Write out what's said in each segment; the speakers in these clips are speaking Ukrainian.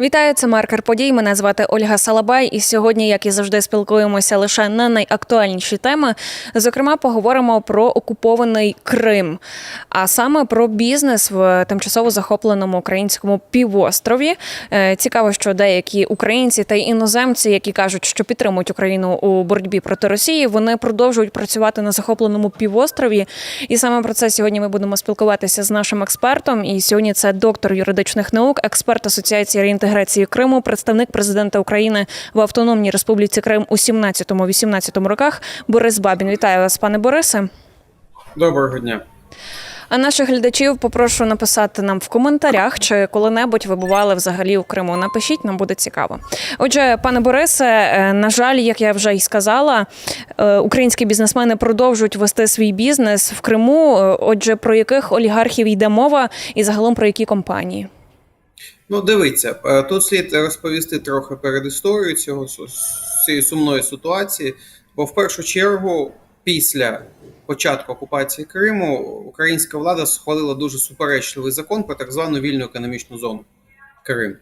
Вітаю, це маркер подій. Мене звати Ольга Салабай. І сьогодні, як і завжди, спілкуємося лише на найактуальніші теми. Зокрема, поговоримо про окупований Крим, а саме про бізнес в тимчасово захопленому українському півострові. Е, Цікаво, що деякі українці та іноземці, які кажуть, що підтримують Україну у боротьбі проти Росії, вони продовжують працювати на захопленому півострові. І саме про це сьогодні ми будемо спілкуватися з нашим експертом. І сьогодні це доктор юридичних наук, експерт Асоціації реінтеграції Криму, представник президента України в Автономній Республіці Крим у 17-18 роках. Борис Бабін. Вітаю вас, пане Борисе. Доброго дня. А наших глядачів попрошу написати нам в коментарях, чи коли-небудь ви бували взагалі у Криму. Напишіть, нам буде цікаво. Отже, пане Борисе, е, на жаль, як я вже й сказала, е, українські бізнесмени продовжують вести свій бізнес в Криму. Е, Отже, про яких олігархів йде мова, і загалом про які компанії? Ну, дивіться, е, тут слід розповісти трохи перед історією цього цієї сумної ситуації, бо в першу чергу, після початку окупації Криму, українська влада схвалила дуже суперечливий закон про так звану вільну економічну зону Крим.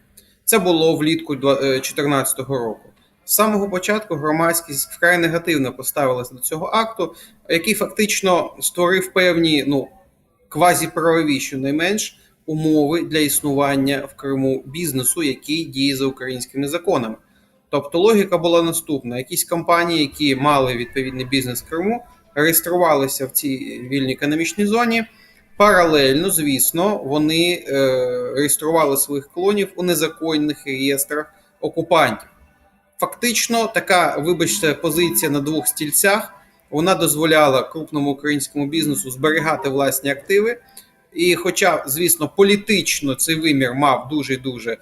Це було влітку 2014 року. З самого початку громадськість вкрай негативно поставилася до цього акту, який фактично створив певні ну, квазіправові, щонайменш, умови для існування в Криму бізнесу, який діє за українськими законами. Тобто логіка була наступна: якісь компанії, які мали відповідний бізнес в Криму, реєструвалися в цій вільній економічній зоні. Паралельно, звісно, вони е, реєстрували своїх клонів у незаконних реєстрах окупантів. Фактично, така, вибачте, позиція на двох стільцях вона дозволяла крупному українському бізнесу зберігати власні активи. І, хоча, звісно, політично цей вимір мав дуже дуже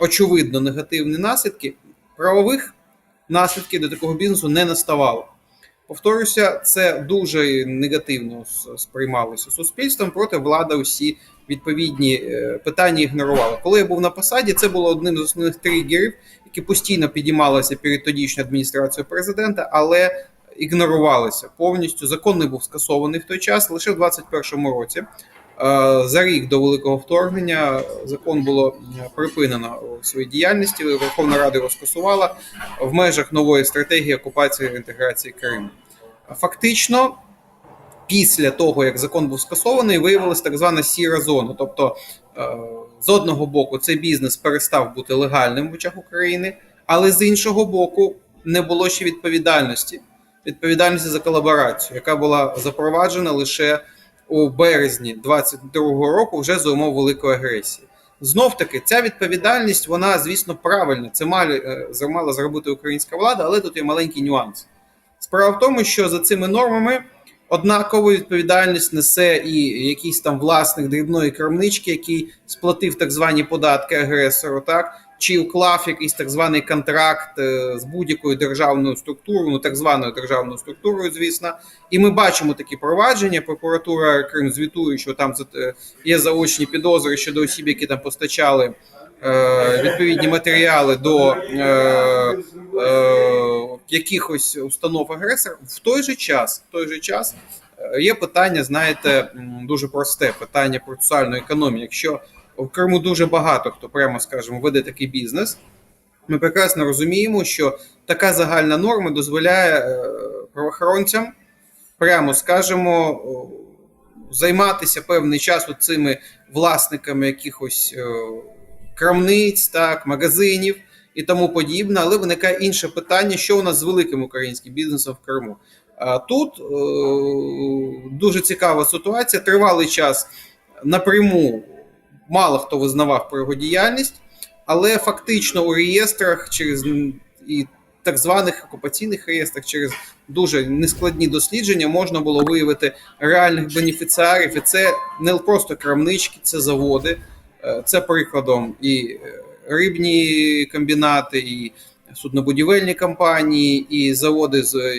очевидно негативні наслідки, правових наслідків до такого бізнесу не наставало. Повторюся, це дуже негативно сприймалося суспільством, проте влада усі відповідні е, питання ігнорувала. Коли я був на посаді, це було одним з основних тригерів, які постійно підіймалися перед тодішньою адміністрацією президента, але ігнорувалися повністю. Закон не був скасований в той час. Лише в 2021 році, е, за рік до великого вторгнення, закон було е, припинено у своїй діяльності. Верховна Рада його скасувала в межах нової стратегії окупації і інтеграції Криму. Фактично, після того, як закон був скасований, виявилася так звана сіра зона. Тобто, е, з одного боку, цей бізнес перестав бути легальним в очах України, але з іншого боку, не було ще відповідальності. Відповідальності за колаборацію, яка була запроваджена лише у березні 2022 року, вже за умов великої агресії. Знов таки, ця відповідальність, вона, звісно, правильна. Це е, мала зробити українська влада, але тут є маленький нюанс. Справа в тому, що за цими нормами однакову відповідальність несе і якийсь там власник дрібної крамнички, який сплатив так звані податки агресору, так чи уклав якийсь так званий контракт е, з будь-якою державною структурою, ну так званою державною структурою, звісно. І ми бачимо такі провадження. Прокуратура Крим звітує, що там е, є заочні підозри щодо осіб, які там постачали. е, Відповідні матеріали до е, е, якихось установ агресора в той же час, в той же час е, є питання, знаєте, дуже просте питання процесуальної економії. Якщо в Криму дуже багато хто, прямо скажемо, веде такий бізнес, ми прекрасно розуміємо, що така загальна норма дозволяє е, правоохоронцям, прямо скажемо, займатися певний час цими власниками якихось е, крамниць, так, магазинів і тому подібне. Але виникає інше питання: що у нас з великим українським бізнесом в Криму? А Тут е, дуже цікава ситуація. Тривалий час напряму мало хто визнавав про його діяльність, але фактично у реєстрах через і так званих окупаційних реєстрах через дуже нескладні дослідження можна було виявити реальних бенефіціарів, і це не просто крамнички, це заводи. Е, Це прикладом і е, рибні комбінати, і суднобудівельні компанії, і заводи, е,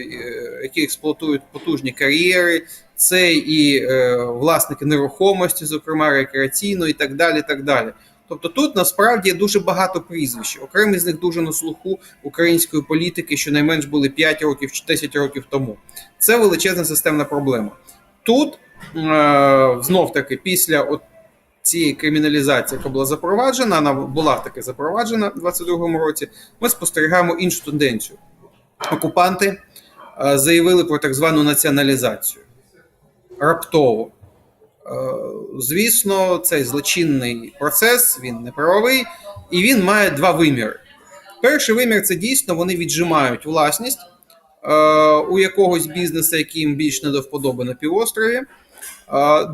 які експлуатують потужні кар'єри, це і е, власники нерухомості, зокрема рекреаційної, і так далі. так далі. Тобто тут насправді є дуже багато прізвищ. Окремі з них дуже на слуху української політики, що найменш були 5 років чи 10 років тому. Це величезна системна проблема. Тут е, знов таки, після от цієї криміналізації, яка була запроваджена, вона була таки запроваджена в 22-му році, ми спостерігаємо іншу тенденцію. Окупанти е, заявили про так звану націоналізацію. Раптово. Е, Звісно, цей злочинний процес він неправовий, і він має два виміри. Перший вимір це дійсно вони віджимають власність е, у якогось бізнесу, який їм більш не до вподоби на півострові. Е,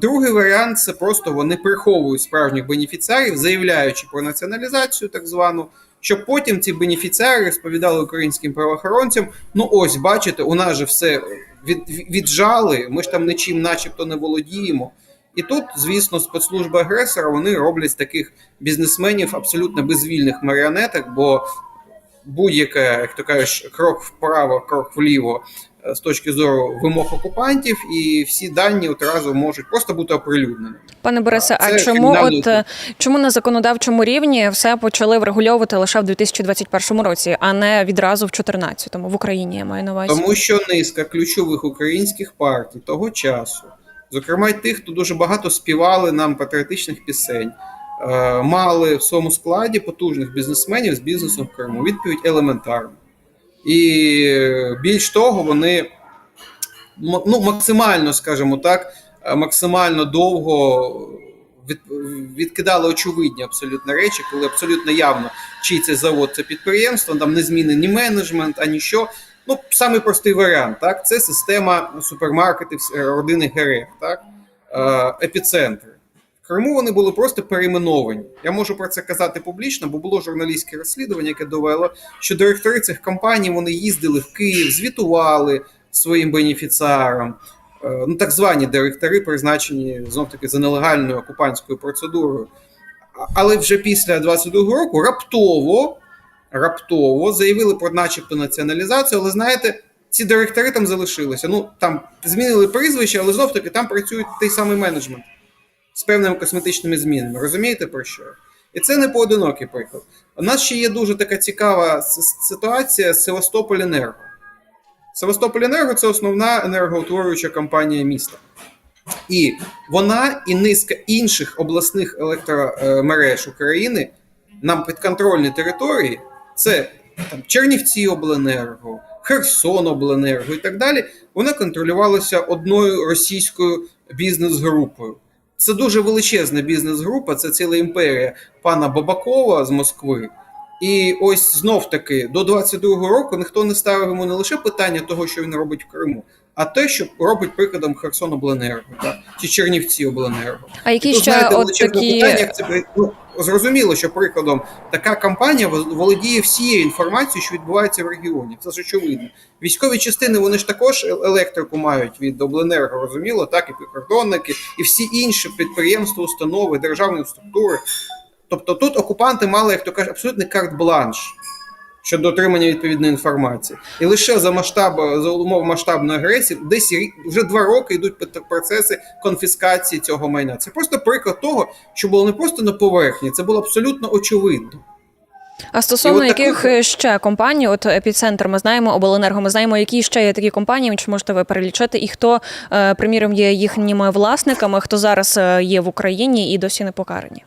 Другий варіант це просто вони приховують справжніх бенефіціарів, заявляючи про націоналізацію, так звану, щоб потім ці бенефіціари розповідали українським правоохоронцям: ну ось, бачите, у нас же все від, віджали, ми ж там нічим, начебто, не володіємо. І тут, звісно, спецслужби агресора вони роблять таких бізнесменів абсолютно безвільних маріонеток, бо будь-яке, як то кажеш, крок вправо, крок вліво з точки зору вимог окупантів, і всі дані одразу можуть просто бути оприлюднені. Пане Борисе, а чому от е, чому на законодавчому рівні все почали врегульовувати лише в 2021 році, а не відразу в 2014, в Україні я маю на увазі? Тому що низка ключових українських партій того часу, зокрема й тих, хто дуже багато співали нам патріотичних пісень, е, мали в своєму складі потужних бізнесменів з бізнесом в Криму. Відповідь елементарна. І більш того, вони ну, максимально, скажімо так, максимально довго від, відкидали очевидні абсолютно речі, коли абсолютно явно чий це завод, це підприємство, там не змінений менеджмент, ані що. Ну, самий простий варіант, так, це система супермаркетів родини ГРФ, так, е, епіцентри. В Криму вони були просто перейменовані. Я можу про це казати публічно, бо було журналістське розслідування, яке довело, що директори цих компаній вони їздили в Київ, звітували своїм бенефіціарам. Е, Ну, так звані директори, призначені знов таки за нелегальною окупантською процедурою. Але вже після 22-го року раптово, раптово заявили про начебто націоналізацію, але знаєте, ці директори там залишилися. Ну там змінили прізвище, але знов таки там працює той самий менеджмент з певними косметичними змінами. Розумієте про що? І це не поодинокий приклад. У нас ще є дуже така цікава ситуація з Севастополь-Енерго. Севастополь-Енерго це основна енергоутворююча компанія міста. І вона і низка інших обласних електромереж України нам підконтрольні території це там, Чернівці обленерго, Херсон обленерго і так далі. Вона контролювалася одною російською бізнес-групою. Це дуже величезна бізнес-група, це ціла імперія пана Бабакова з Москви. І ось знов таки до 22-го року ніхто не ставив йому не лише питання того, що він робить в Криму, а те, що робить прикладом Херсон Обленерго так? чи Чернівці Обленерго. А які Тут, ще знаєте, от такі питання, як це ну, зрозуміло, що прикладом така компанія володіє всією інформацією, що відбувається в регіоні. Це ж очевидно. Військові частини вони ж також е- електрику мають від обленерго, розуміло, так і прикордонники, і всі інші підприємства, установи, державні структури. Тобто тут окупанти мали, як то кажуть, абсолютний карт-бланш щодо отримання відповідної інформації. І лише за масштаб, за умов масштабної агресії, десь вже два роки йдуть процеси конфіскації цього майна. Це просто приклад того, що було не просто на поверхні, це було абсолютно очевидно. а стосовно І таку- яких е, ще компаній, от епіцентр, ми знаємо, обленерго, ми знаємо, які ще є такі компанії, чи можете ви перелічити, і хто, е, приміром, є їхніми власниками, хто зараз е, є в Україні і досі не покарані.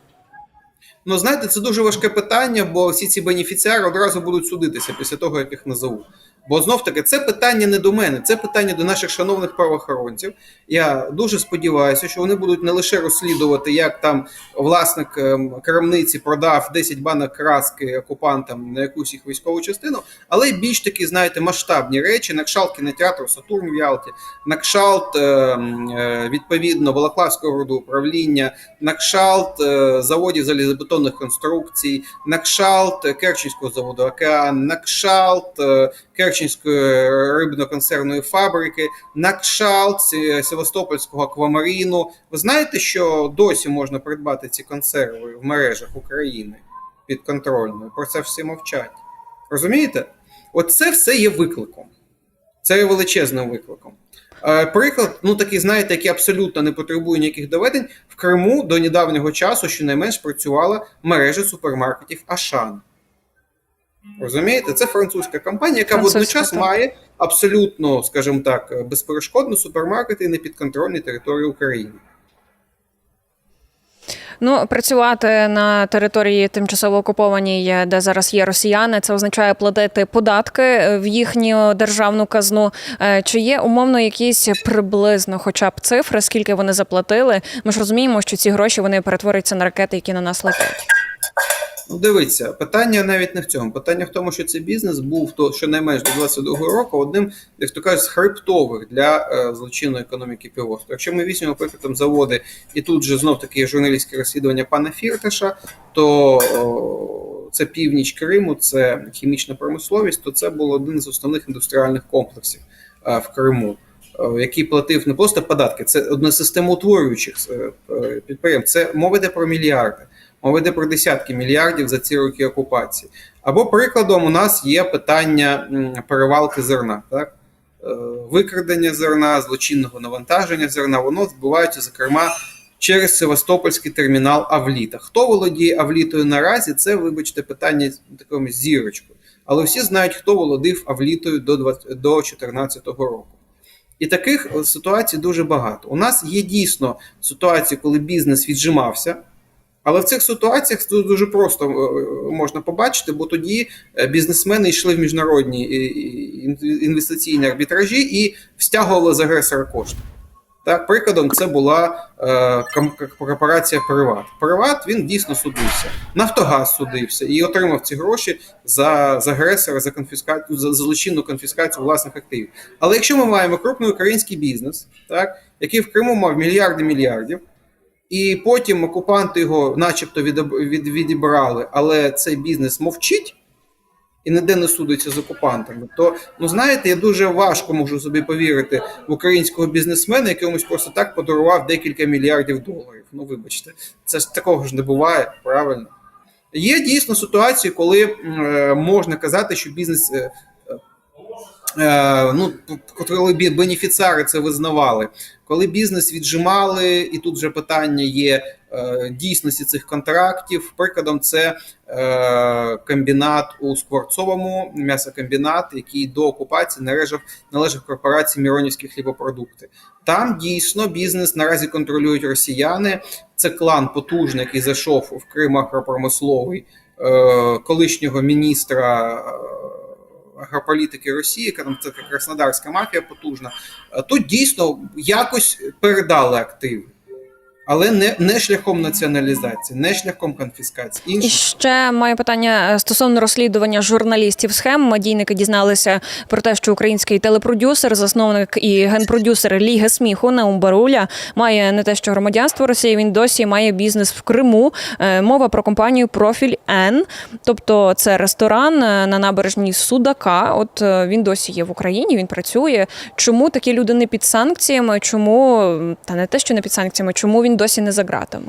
Ну, знаєте, це дуже важке питання, бо всі ці бенефіціари одразу будуть судитися після того, як їх назову. Бо знов таки це питання не до мене, це питання до наших шановних правоохоронців. Я дуже сподіваюся, що вони будуть не лише розслідувати, як там власник ем, крамниці продав 10 банок краски окупантам на якусь їх військову частину, але й більш такі, знаєте, масштабні речі, на кшалт кінотеатру Сатурн в Ялті, на кшалт ем, е, відповідно Балаклавського роду управління, на кшалт е, заводів залізобетонних конструкцій, на кшалт е, Керченського заводу Океан, на кшалт е, Керченської рибно-консервної фабрики, на Севастопольського аквамаріну. Ви знаєте, що досі можна придбати ці консерви в мережах України підконтрольною? Про це всі мовчать. Розумієте? Оце все є викликом. Це є величезним викликом. Е, Приклад, ну такий, знаєте, який абсолютно не потребує ніяких доведень. В Криму до недавнього часу щонайменш працювала мережа супермаркетів Ашан. Розумієте, це французька компанія, яка Французька, водночас так. має абсолютно, скажімо так, безперешкодно супермаркети на підконтрольній території України. Ну, працювати на території тимчасово окупованій, де зараз є росіяни, це означає платити податки в їхню державну казну. Е, Чи є умовно якісь приблизно, хоча б цифри, скільки вони заплатили? Ми ж розуміємо, що ці гроші вони перетворюються на ракети, які на нас летять. Ну, дивіться, питання навіть не в цьому. Питання в тому, що цей бізнес був то щонайменш до 22-го року одним, як то кажуть, з хребтових для е, злочинної економіки півострову. Якщо ми візьмемо прикладом заводи, і тут же знов таки журналістське розслідування пана Фірташа, то о, це північ Криму, це хімічна промисловість, то це був один з основних індустріальних комплексів е, в Криму. е, Який платив не просто податки, це одне з системотворюючих е, підприємств. Це мова йде про мільярди. Мова йде про десятки мільярдів за ці роки окупації. Або прикладом у нас є питання перевалки зерна, так? Е, викрадення зерна, злочинного навантаження зерна, воно відбувається, зокрема, через Севастопольський термінал Авліта. Хто володіє Авлітою наразі? Це, вибачте, питання з такою зірочкою. Але всі знають, хто володів Авлітою до 2014 року. І таких е, ситуацій дуже багато. У нас є дійсно ситуації, коли бізнес віджимався. Але в цих ситуаціях це дуже просто е, можна побачити, бо тоді е, бізнесмени йшли в міжнародні е, інвестиційні арбітражі і стягували з агресора кошти. Так, прикладом це була е, корпорація Приват. Приват він дійсно судився. Нафтогаз судився і отримав ці гроші за, за агресора, за конфіскацію, за злочинну конфіскацію власних активів. Але якщо ми маємо крупний український бізнес, так, який в Криму мав мільярди мільярдів, і потім окупанти його, начебто, відібрали, але цей бізнес мовчить і ніде не судиться з окупантами. То, ну знаєте, я дуже важко можу собі повірити в українського бізнесмена, який комусь просто так подарував декілька мільярдів доларів. Ну, вибачте, це ж такого ж не буває, правильно? Є дійсно ситуації, коли е, можна казати, що бізнес. Е, Ну, коли бенефіціари це визнавали, коли бізнес віджимали, і тут вже питання є е, дійсності цих контрактів. Прикладом, це е, комбінат у Скворцовому, м'ясокомбінат, який до окупації належав, належав корпорації Міронівські хлібопродукти. Там дійсно бізнес наразі контролюють росіяни. Це клан потужний, який зайшов в Крим агропромисловий колишнього міністра. Е, Агрополітики Росії, яка там це краснодарська мафія потужна, то тут дійсно якось передали активи, але не, не шляхом націоналізації, не шляхом конфіскації. І ще маю питання стосовно розслідування журналістів схем. Медійники дізналися про те, що український телепродюсер, засновник і генпродюсер Ліги сміху Наум Баруля має не те, що громадянство Росії. Він досі має бізнес в Криму. Е, Мова про компанію Профіль Н, тобто це ресторан е, на набережній Судака. От е, він досі є в Україні. Він працює. Чому такі люди не під санкціями? Чому та не те, що не під санкціями, чому він досі не за ґратами?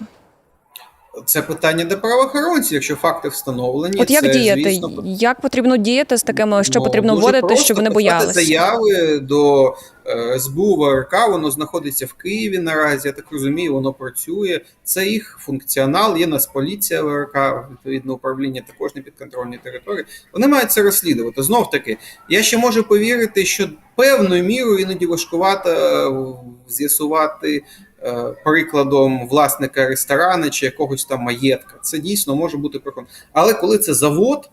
це питання до правоохоронців, якщо факти встановлені. От як це, діяти? Звісно, Як потрібно діяти з такими, що Ну, потрібно вводити, просто щоб вони боялися? заяви до е, СБУ ВРК, воно знаходиться в Києві наразі. Я так розумію, воно працює. Це їх функціонал. Є нас поліція ВРК, відповідно управління також на підконтрольній території. Вони мають це розслідувати. Знов таки, я ще можу повірити, що певною мірою іноді важкувато е, з'ясувати. Е, Прикладом власника ресторану чи якогось там маєтка, це дійсно може бути прикладом. Але коли це завод,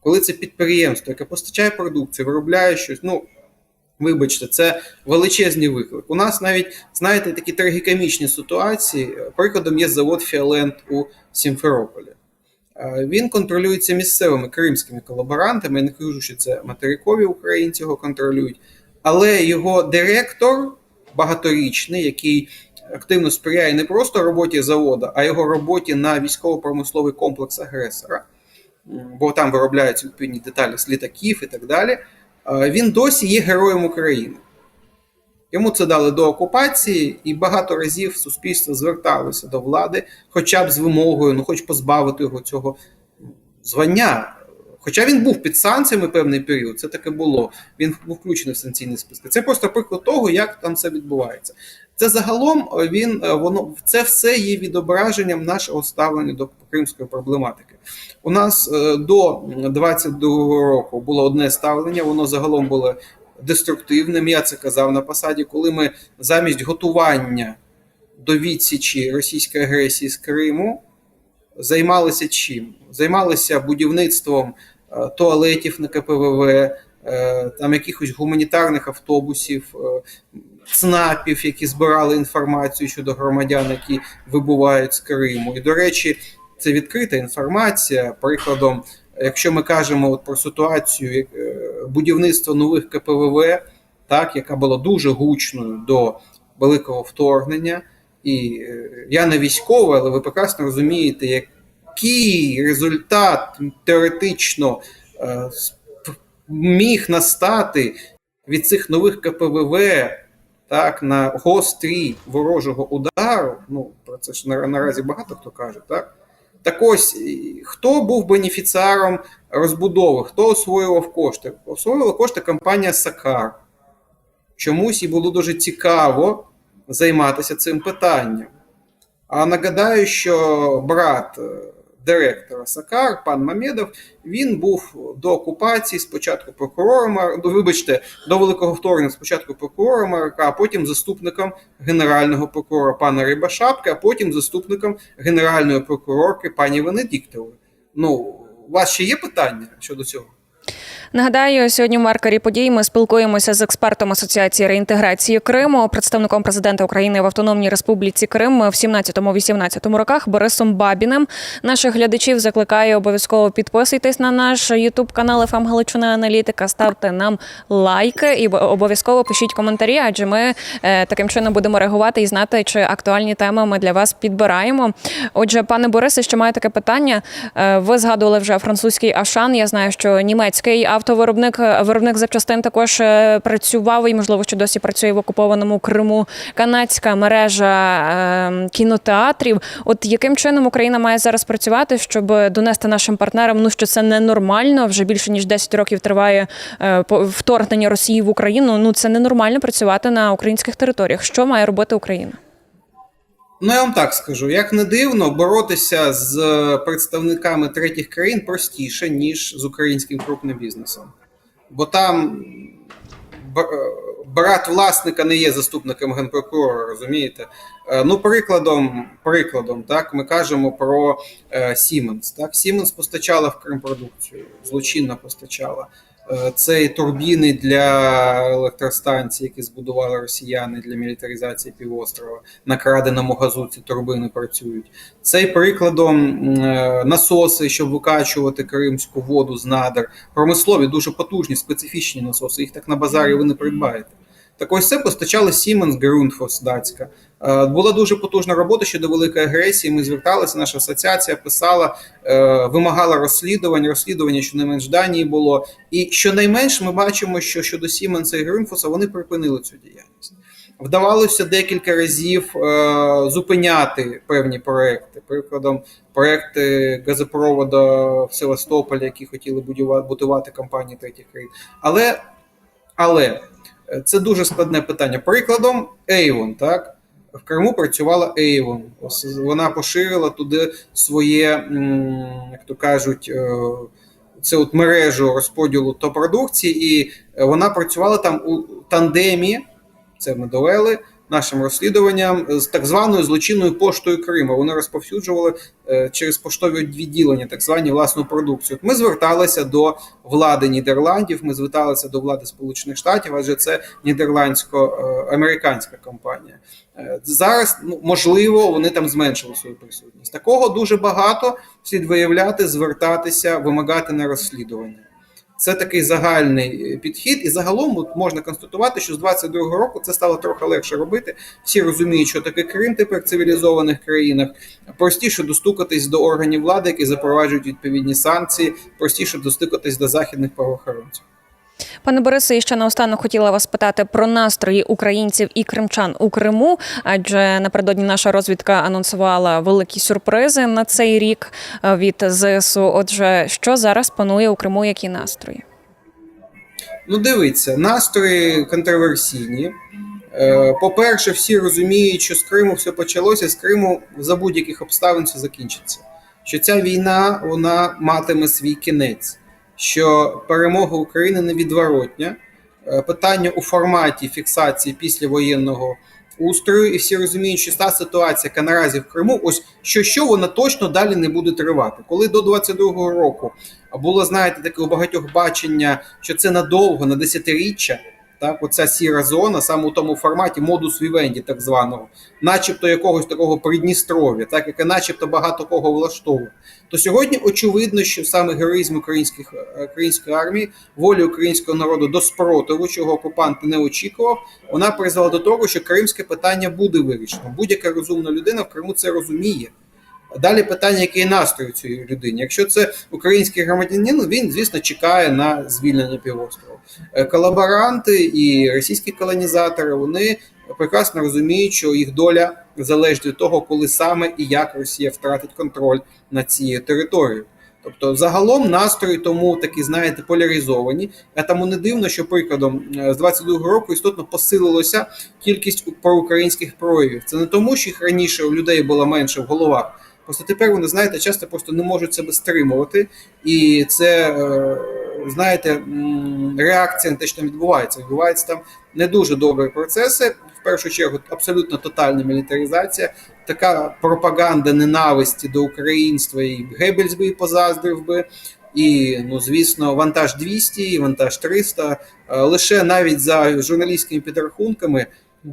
коли це підприємство, яке постачає продукцію, виробляє щось, ну вибачте, це величезний виклик. У нас навіть, знаєте, такі трагікомічні ситуації. Прикладом є завод Фіолент у Сімферополі. Е, Він контролюється місцевими кримськими колаборантами. Я не кажу, що це материкові українці його контролюють, але його директор багаторічний, який активно сприяє не просто роботі заводу, а його роботі на військово-промисловий комплекс агресора бо там виробляються відповідні деталі з літаків і так далі. е, Він досі є героєм України. Йому це дали до окупації, і багато разів суспільство зверталося до влади, хоча б з вимогою, ну хоч позбавити його цього звання. Хоча він був під санкціями певний період, це таке було. Він був включений в санкційні списки. Це просто приклад того, як там це відбувається. Це загалом е, він е, воно це все є відображенням нашого ставлення до кримської проблематики. У нас е, до 22-го року було одне ставлення, воно загалом було деструктивним. Я це казав на посаді, коли ми замість готування до відсічі російської агресії з Криму займалися чим? Займалися будівництвом е, туалетів на КПВВ, е, там якихось гуманітарних автобусів, е, ЦНАПів, які збирали інформацію щодо громадян, які вибувають з Криму. І, до речі, це відкрита інформація. Прикладом, якщо ми кажемо от про ситуацію будівництва нових КПВВ, так, яка була дуже гучною до великого вторгнення. І е, я не військовий, але ви прекрасно розумієте, який результат теоретично е, міг настати від цих нових КПВВ так, на гострі ворожого удару. Ну, про це ж наразі багато хто каже, так? Так ось, хто був бенефіціаром розбудови, хто освоював кошти? Освоювала кошти компанія Сакар. Чомусь їй було дуже цікаво займатися цим питанням. А нагадаю, що брат е, директора Сакар, пан Мамедов, він був до окупації спочатку прокурором, ну, вибачте, до великого вторгнення спочатку прокурором, АРК, а потім заступником генерального прокурора пана Рибашапки, а потім заступником генеральної прокурорки пані Венедіктової. Ну, у вас ще є питання щодо цього? Нагадаю, сьогодні в маркері подій ми спілкуємося з експертом Асоціації реінтеграції Криму, представником президента України в Автономній Республіці Крим в 17-18 роках Борисом Бабіним. Наших глядачів закликаю обов'язково підписуйтесь на наш Ютуб канал «ФМ Галичина Аналітика, ставте нам лайки і обов'язково пишіть коментарі, адже ми е, таким чином будемо реагувати і знати, чи актуальні теми ми для вас підбираємо. Отже, пане Борисе, ще маю таке питання. Е, Ви згадували вже французький Ашан. Я знаю, що німецький автовиробник виробник запчастин також е, працював і, можливо, що досі працює в окупованому Криму. Канадська мережа е, кінотеатрів. От яким чином Україна має зараз працювати, щоб донести нашим партнерам, ну що це ненормально. Вже більше ніж 10 років триває е, вторгнення Росії в Україну. Ну це ненормально працювати на українських територіях. Що має робити Україна? Ну, я вам так скажу: як не дивно, боротися з представниками третіх країн простіше, ніж з українським крупним бізнесом. Бо там е, брат власника не є заступником генпрокурора, розумієте? Е, Ну, прикладом, прикладом, так, ми кажемо про е, Siemens. Так? Siemens постачала в Крим продукцію, злочинно постачала. Е, Це і турбіни для електростанцій, які збудували росіяни для мілітаризації півострова. На краденому газу ці турбини працюють. Це прикладом е, насоси, щоб викачувати кримську воду з надр. Промислові, дуже потужні, специфічні насоси. Їх так на базарі ви не придбаєте. Так ось це постачали Siemens Grundfos датська. Е, Була дуже потужна робота щодо великої агресії. Ми зверталися, наша асоціація писала, е, вимагала розслідувань, розслідування, що не менш Данії було. І щонайменш ми бачимо, що щодо Siemens і Grundfos вони припинили цю діяльність. Вдавалося декілька разів е, зупиняти певні проекти. Прикладом, проекти газопроводу в Севастополі, які хотіли будувати, компанії третіх країн. Але, але це дуже складне питання. Прикладом, Avon, так? В Криму працювала Avon. Вона поширила туди своє, як то кажуть, е, це от мережу розподілу то продукції, і е, вона працювала там у тандемі. Це ми довели нашим розслідуванням з так званою злочинною поштою Криму. Вони розповсюджували е, через поштові відділення так звані власну продукцію. Ми зверталися до влади Нідерландів, ми зверталися до влади Сполучених Штатів, адже це нідерландсько-американська компанія. Е, Зараз ну, можливо вони там зменшили свою присутність. Такого дуже багато слід виявляти, звертатися, вимагати на розслідування. Це такий загальний е, підхід, і загалом от можна констатувати, що з 22-го року це стало трохи легше робити. Всі розуміють, що таке Крим тепер в цивілізованих країнах. Простіше достукатись до органів влади, які запроваджують відповідні санкції, простіше достукатись до західних правоохоронців. Пане Борисе, і ще наостанок хотіла вас питати про настрої українців і кримчан у Криму, адже напередодні наша розвідка анонсувала великі сюрпризи на цей рік е, від ЗСУ. Отже, що зараз панує у Криму? Які настрої? Ну, дивіться, настрої контроверсійні. Е, По-перше, всі розуміють, що з Криму все почалося, з Криму за будь-яких обставин все закінчиться. Що ця війна вона матиме свій кінець, що перемога України невідворотня. Е, Питання у форматі фіксації післявоєнного устрою, і всі розуміють, що та ситуація, яка наразі в Криму, ось що що вона точно далі не буде тривати. Коли до 22-го року було, знаєте, таке у багатьох бачення, що це надовго, на десятиріччя. Так, оця сіра зона, саме у тому форматі модус вівенді, так званого, начебто якогось такого Придністров'я, так яке начебто багато кого влаштовує. То сьогодні очевидно, що саме героїзм українських е, української армії, волі українського народу до спротиву, чого окупант не очікував, вона призвела до того, що кримське питання буде вирішено. Будь-яка розумна людина в Криму це розуміє. Далі питання, який настрій цієї людини. Якщо це український громадянин, він, звісно, чекає на звільнення півострову. Е, Колаборанти і російські колонізатори вони прекрасно розуміють, що їх доля залежить від того, коли саме і як Росія втратить контроль над цією територією. Тобто, загалом настрої тому такі, знаєте, поляризовані. А тому не дивно, що прикладом е, з 22-го року істотно посилилося кількість проукраїнських проявів. Це не тому, що їх раніше у людей було менше в головах. Просто тепер вони, знаєте, часто просто не можуть себе стримувати, і це, е, знаєте, реакція на те, що там відбувається. Відбуваються там не дуже добрі процеси. В першу чергу, абсолютно тотальна мілітаризація, така пропаганда ненависті до українства, і Геббельс би позаздрив би. І, ну, звісно, вантаж 200, і вантаж 300. Е, Лише навіть за журналістськими підрахунками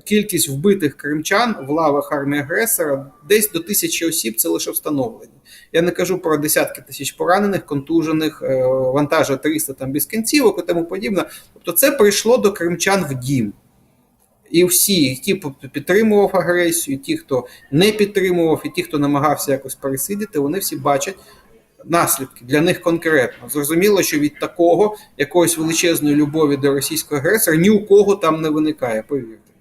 кількість вбитих кримчан в лавах армії агресора десь до тисячі осіб це лише встановлені. Я не кажу про десятки тисяч поранених, контужених, е, вантажа 300 там без кінцівок і тому подібне. Тобто це прийшло до кримчан в дім. І всі, ті, хто підтримував агресію, і ті, хто не підтримував, і ті, хто намагався якось пересидіти, вони всі бачать наслідки для них конкретно. Зрозуміло, що від такого якоїсь величезної любові до російського агресора ні у кого там не виникає, повірте.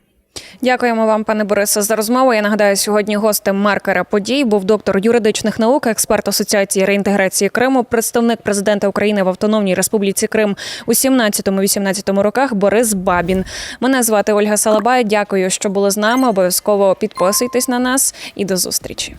Дякуємо вам, пане Борисе, за розмову. Я нагадаю, сьогодні гостем маркера подій був доктор юридичних наук, експерт Асоціації реінтеграції Криму, представник президента України в Автономній Республіці Крим у 17-18 роках Борис Бабін. Мене звати Ольга Салабай. Дякую, що були з нами. Обов'язково підписуйтесь на нас і до зустрічі.